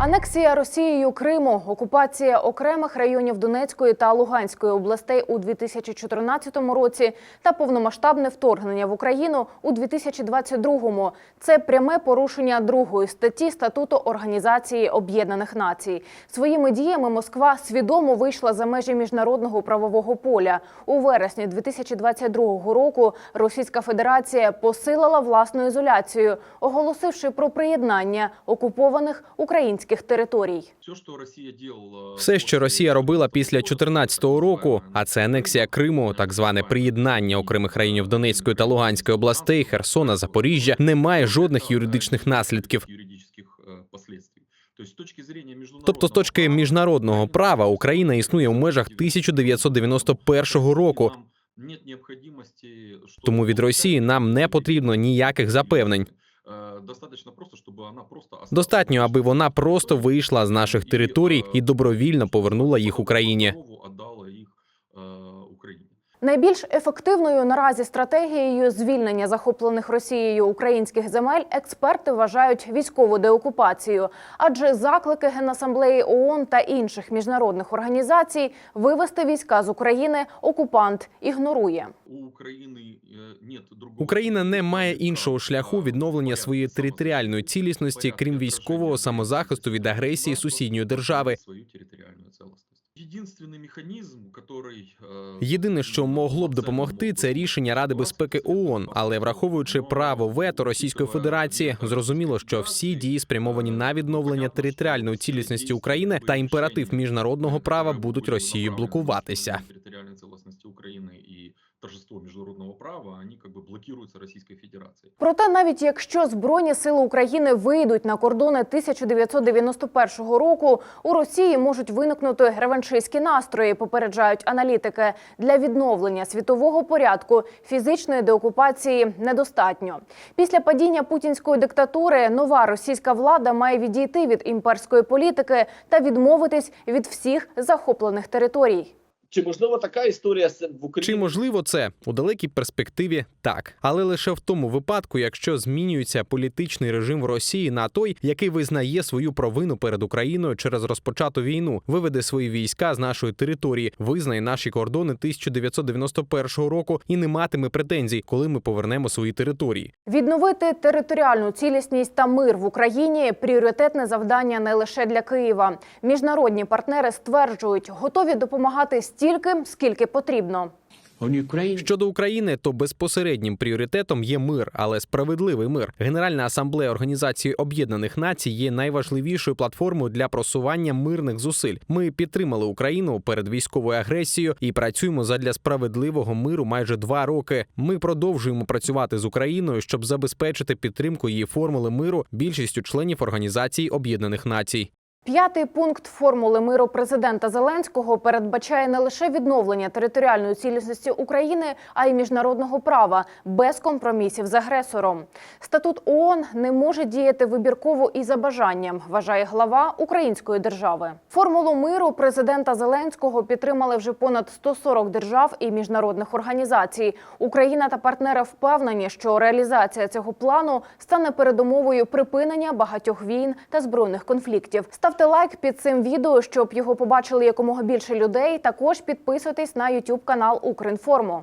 Анексія Росією Криму, окупація окремих районів Донецької та Луганської областей у 2014 році та повномасштабне вторгнення в Україну у 2022 – Це пряме порушення другої статті статуту Організації Об'єднаних Націй. Своїми діями Москва свідомо вийшла за межі міжнародного правового поля. У вересні 2022 року Російська Федерація посилила власну ізоляцію, оголосивши про приєднання окупованих українських територій. Все, що Росія робила після 2014 року, а це анексія Криму, так зване приєднання окремих районів Донецької та Луганської областей, Херсона, Запоріжжя, не має жодних юридичних наслідків. Тобто, з точки міжнародного права Україна існує в межах 1991 року. Тому від Росії нам не потрібно ніяких запевнень. Достатньо, аби вона просто вийшла з наших територій і добровільно повернула їх Україні. Найбільш ефективною наразі стратегією звільнення захоплених Росією українських земель експерти вважають військову деокупацію, адже заклики Генасамблеї ООН та інших міжнародних організацій вивести війська з України окупант ігнорує. Україна не має іншого шляху відновлення своєї територіальної цілісності, крім військового самозахисту від агресії сусідньої держави. Єдине, що могло б допомогти, це рішення Ради безпеки ООН, але враховуючи право вето Російської Федерації, зрозуміло, що всі дії спрямовані на відновлення територіальної цілісності України та імператив міжнародного права будуть Росією блокуватися. України і торжество міжнародного права, вони как бы блокуються Російською Федерацією. Проте, навіть якщо збройні сили України вийдуть на кордони 1991 року, у Росії можуть виникнути реваншистські настрої. Попереджають аналітики для відновлення світового порядку фізичної деокупації недостатньо. Після падіння путінської диктатури нова російська влада має відійти від імперської політики та відмовитись від всіх захоплених територій. Чи можливо така історія в Україні? Чи можливо це у далекій перспективі? Так, але лише в тому випадку, якщо змінюється політичний режим в Росії на той, який визнає свою провину перед Україною через розпочату війну, виведе свої війська з нашої території, визнає наші кордони 1991 року і не матиме претензій, коли ми повернемо свої території. Відновити територіальну цілісність та мир в Україні пріоритетне завдання не лише для Києва. Міжнародні партнери стверджують, готові допомагати стільки, скільки потрібно. Щодо України, то безпосереднім пріоритетом є мир, але справедливий мир. Генеральна асамблея Організації Об'єднаних Націй є найважливішою платформою для просування мирних зусиль. Ми підтримали Україну перед військовою агресією і працюємо задля справедливого миру майже два роки. Ми продовжуємо працювати з Україною, щоб забезпечити підтримку її формули миру більшістю членів Організації Об'єднаних Націй. П'ятий пункт формули миру президента Зеленського передбачає не лише відновлення територіальної цілісності України, а й міжнародного права без компромісів з агресором. Статут ООН не може діяти вибірково і за бажанням, вважає глава української держави. Формулу миру президента Зеленського підтримали вже понад 140 держав і міжнародних організацій. Україна та партнери впевнені, що реалізація цього плану стане передумовою припинення багатьох війн та збройних конфліктів. Ставте лайк під цим відео, щоб його побачили якомога більше людей. Також підписуйтесь на YouTube канал Укрінформу.